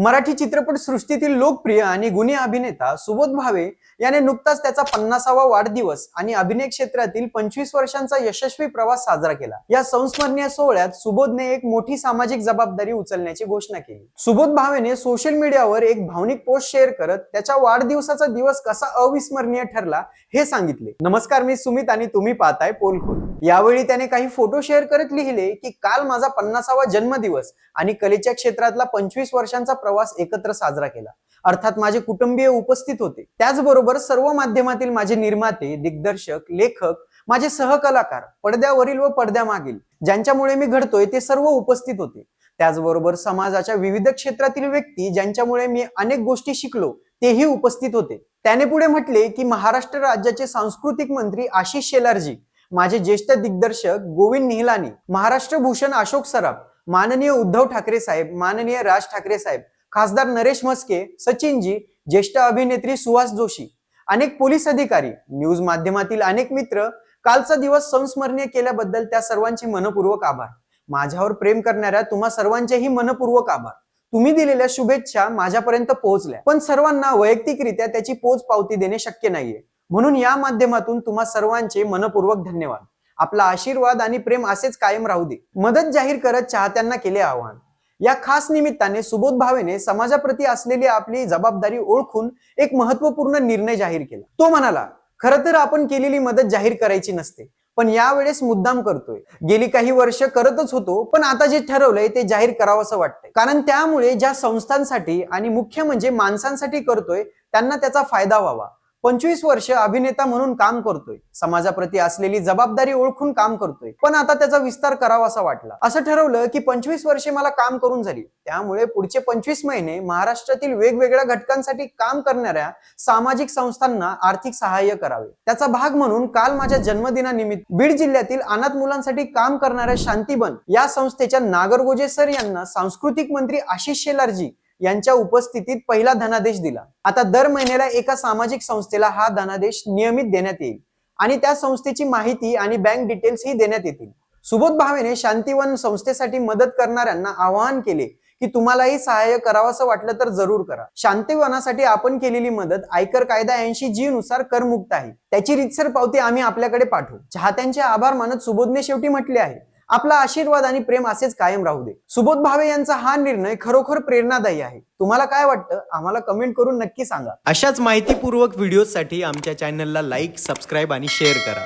मराठी चित्रपट सृष्टीतील लोकप्रिय आणि गुन्हे अभिनेता सुबोध भावे याने नुकताच त्याचा पन्नासावा वाढदिवस आणि अभिनय क्षेत्रातील पंचवीस वर्षांचा यशस्वी प्रवास साजरा केला. या संस्मरणीय सोहळ्यात सुबोधने एक मोठी सामाजिक जबाबदारी उचलण्याची घोषणा केली. सुबोध भावेने सोशल मीडियावर एक भावनिक पोस्ट शेअर करत त्याच्या वाढदिवसाचा दिवस कसा अविस्मरणीय ठरला हे सांगितले. नमस्कार मी सुमित आणि तुम्ही पाहताय पोलखोल. यावेळी त्याने काही फोटो शेअर करत लिहिले की काल माझा पन्नासावा जन्मदिवस आणि कलेच्या क्षेत्रातला पंचवीस वर्षांचा प्रवास एकत्र साजरा केला. अर्थात माझे कुटुंबीय उपस्थित होते. त्याचबरोबर सर्व माध्यमातील माझे निर्माते दिग्दर्शक लेखक माझे सहकलाकार पडद्यावरील व पडद्यामागील ज्यांच्यामुळे मी घडतोय ते सर्व उपस्थित होते. त्याचबरोबर समाजाच्या विविध क्षेत्रातील व्यक्ती ज्यांच्यामुळे मी अनेक गोष्टी शिकलो तेही उपस्थित होते. त्याने पुढे म्हटले की महाराष्ट्र राज्याचे सांस्कृतिक मंत्री आशिष शेलारजी माझे ज्येष्ठ दिग्दर्शक गोविंद निहलानी महाराष्ट्र भूषण अशोक सराफ माननीय उद्धव ठाकरे साहेब माननीय राज ठाकरे साहेब खासदार नरेश म्हस्के सचिनजी ज्येष्ठ अभिनेत्री सुहास जोशी अनेक पोलीस अधिकारी न्यूज माध्यमातील अनेक मित्र कालचा दिवस संस्मरणीय केल्याबद्दल त्या सर्वांचे मनपूर्वक आभार. माझ्यावर प्रेम करणाऱ्या तुम्हा सर्वांचेही मनपूर्वक आभार. तुम्ही दिलेल्या शुभेच्छा माझ्यापर्यंत पोहोचल्या. पण सर्वांना वैयक्तिकरित्या त्याची पोच पावती देणे शक्य नाहीये. म्हणून या माध्यमातून तुम्हा सर्वांचे मनपूर्वक धन्यवाद. आपला आशीर्वाद आणि प्रेम असेच कायम राहू दे. मदत जाहीर करत चाहत्यांना केले आवाहन. या खास निमित्ताने सुबोध भावेने समाजाप्रती असलेली आपली जबाबदारी ओळखून एक महत्त्वपूर्ण निर्णय जाहीर केला. तो म्हणाला खरं तर आपण केलेली मदत जाहीर करायची नसते पण यावेळेस मुद्दाम करतोय. गेली काही वर्ष करतच होतो पण आता जे ठरवलंय ते जाहीर करावंसं वाटतंय. कारण त्यामुळे ज्या संस्थांसाठी आणि मुख्य म्हणजे माणसांसाठी करतोय त्यांना त्याचा फायदा व्हावा. पंचवीस वर्ष अभिनेता म्हणून काम करतोय. समाजाप्रती असलेली जबाबदारी ओळखून काम करतोय. पण आता त्याचा विस्तार करावा असा वाटला. असं ठरवलं की पंचवीस वर्षे मला काम करून झाली. त्यामुळे पुढचे पंचवीस महिने महाराष्ट्रातील वेगवेगळ्या घटकांसाठी काम करणाऱ्या सामाजिक संस्थांना आर्थिक सहाय्य करावे. त्याचा भाग म्हणून काल माझ्या जन्मदिनानिमित्त बीड जिल्ह्यातील अनाथ मुलांसाठी काम करणाऱ्या शांतीबन या संस्थेच्या नागरगोजे सर यांना सांस्कृतिक मंत्री आशिष शेलारजी यांच्या उपस्थितीत पहिला धनादेश दिला. आता दर महिन्याला एका सामाजिक संस्थेला हा धनादेश नियमित देण्यात येईल. आणि त्या संस्थेची माहिती आणि बँक डिटेल्स ही देण्यात येतील. सुबोध भावेने शांतीवन संस्थेसाठी मदत करणाऱ्यांना आवाहन केले की तुम्हालाही सहाय्य करावंसं वाटलं तर जरूर करा. शांतीवनासाठी आपण केलेली मदत आयकर कायदा ऐंशी जी नुसार करमुक्त आहे. त्याची रितसर पावती आम्ही आपल्याकडे पाठवू. चाहत्यांचे आभार मानत सुबोधने शेवटी म्हटले आहे. आपला आशीर्वाद आणि प्रेम असेच कायम राहू दे. सुबोध भावे यांचा हा निर्णय खरोखर प्रेरणादायी आहे. तुम्हाला काय वाटतं? आम्हाला कमेंट करून नक्की सांगा. अशाच माहितीपूर्वक व्हिडिओसाठी आमच्या चॅनलला लाईक सबस्क्राईब आणि शेअर करा.